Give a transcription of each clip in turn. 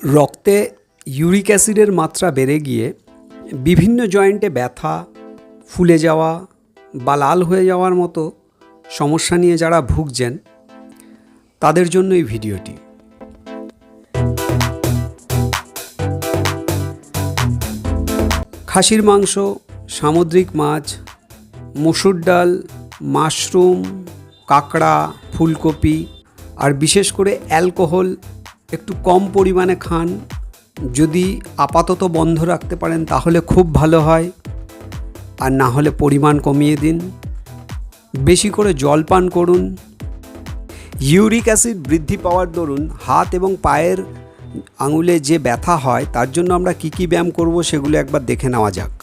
রক্তে ইউরিক অ্যাসিডের মাত্রা বেড়ে গিয়ে বিভিন্ন জয়েন্টে ব্যথা, ফুলে যাওয়া বা লাল হয়ে যাওয়ার মতো সমস্যা নিয়ে যারা ভুগছেন, তাদের জন্য এই ভিডিওটি। খাসির মাংস, সামুদ্রিক মাছ, মসুর ডাল, মাশরুম, কাঁকড়া, ফুলকপি আর বিশেষ করে অ্যালকোহল একটু কম পরিমাণে খান। যদি আপাতত বন্ধ রাখতে পারেন, তাহলে খুব ভালো হয়। আর না হলে পরিমাণ কমিয়ে দিন। বেশি করে জল পান করুন। ইউরিক অ্যাসিড বৃদ্ধি পাওয়ার দরুন হাত এবং পায়ের আঙুলে যে ব্যথা হয়, তার জন্য আমরা কী কী ব্যায়াম করব সেগুলো একবার দেখে নেওয়া যাক।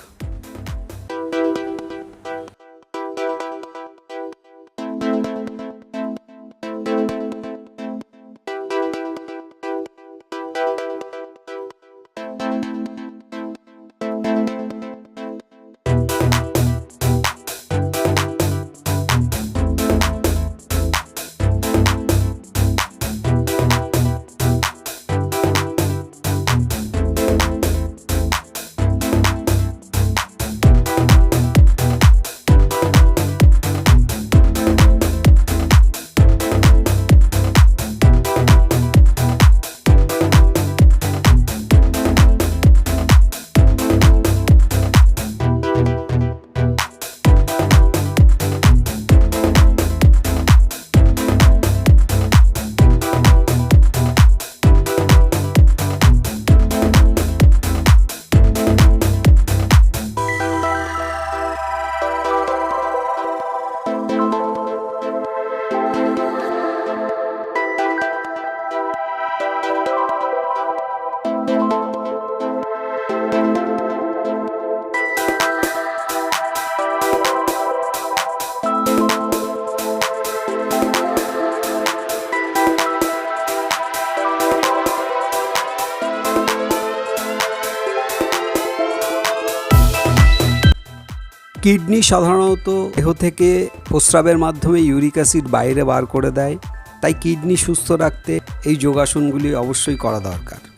কিডনি সাধারণত দেহ থেকে প্রস্রাবের মাধ্যমে ইউরিক অ্যাসিড বাইরে বার করে দেয়। তাই কিডনি সুস্থ রাখতে এই যোগাসনগুলি অবশ্যই করা দরকার।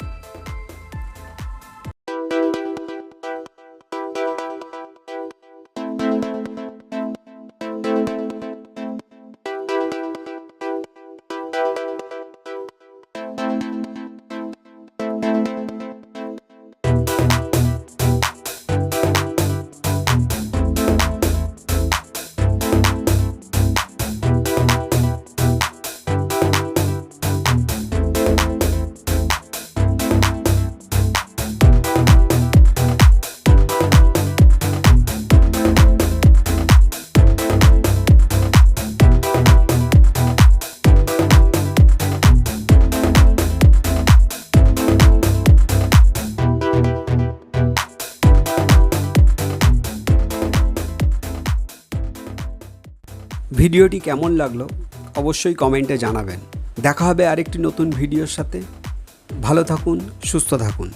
ভিডিওটি কেমন লাগল অবশ্যই কমেন্টে জানাবেন। দেখা হবে আরেকটি নতুন ভিডিওর সাথে। ভালো থাকুন, সুস্থ থাকুন।